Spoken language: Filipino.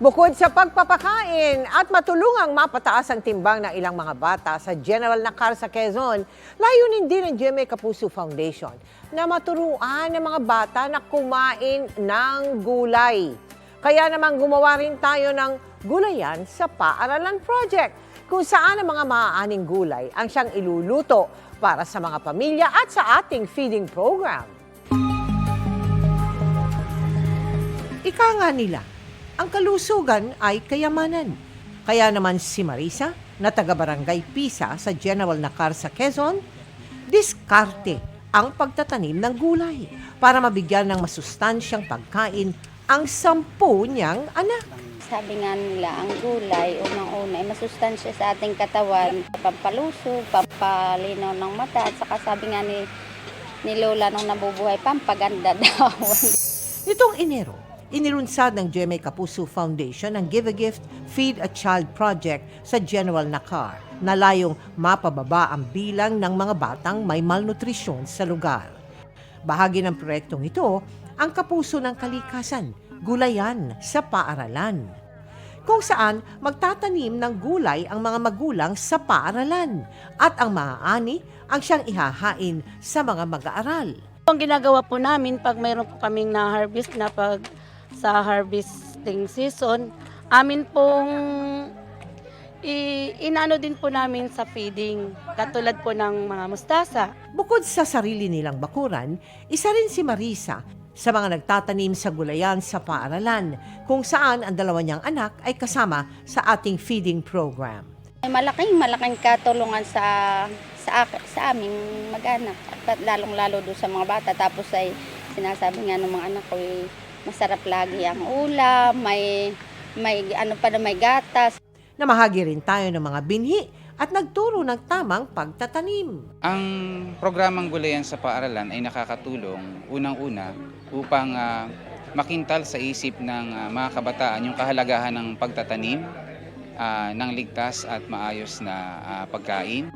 Bukod sa pagpapakain at matulungang mapataas ang timbang ng ilang mga bata sa General Nakar sa Quezon, layunin din ng GMA Kapuso Foundation na maturuan ng mga bata na kumain ng gulay. Kaya naman gumawa rin tayo ng Gulayan sa Paaralan Project, kung saan ang mga maaaning gulay ang siyang iluluto para sa mga pamilya at sa ating feeding program. Ika nga nila, ang kalusugan ay kayamanan. Kaya naman si Marisa, na taga-barangay Pisa sa General Nakar sa Quezon, diskarte ang pagtatanim ng gulay para mabigyan ng masustansyang pagkain ang sampu niyang anak. Sabi nga nila, ang gulay, unang-una, ay masustansya sa ating katawan, pampalusog, pampalinaw ng mata, at saka sabi nga ni, ni Lola nung nabubuhay, pampaganda daw. Nitong Enero, inilunsad ng GMA Kapuso Foundation ang Give a Gift, Feed a Child project sa General Nakar na layong mapababa ang bilang ng mga batang may malnutrisyon sa lugar. Bahagi ng proyektong ito ang Kapuso ng Kalikasan, Gulayan sa Paaralan kung saan magtatanim ng gulay ang mga magulang sa paaralan at ang maaani ang siyang ihahain sa mga mag-aaral. Ang ginagawa po namin pag mayroon po kaming na-harvest na pag sa harvesting season, amin pong i- inano din po namin sa feeding, katulad po ng mga mustasa. Bukod sa sarili nilang bakuran, isa rin si Marisa sa mga nagtatanim sa gulayan sa paaralan, kung saan ang dalawa niyang anak ay kasama sa ating feeding program. May malaking malaking katulungan sa sa ak- sa aming mag-anak at lalong-lalo doon sa mga bata tapos ay sinasabi nga ng mga anak ko eh, masarap lagi ang ulam may may ano pa na may gatas Namahagi rin tayo ng mga binhi at nagturo ng tamang pagtatanim. Ang programang Gulayan sa Paaralan ay nakakatulong unang-una upang ah, makintal sa isip ng ah, mga kabataan yung kahalagahan ng pagtatanim ah, ng ligtas at maayos na ah, pagkain.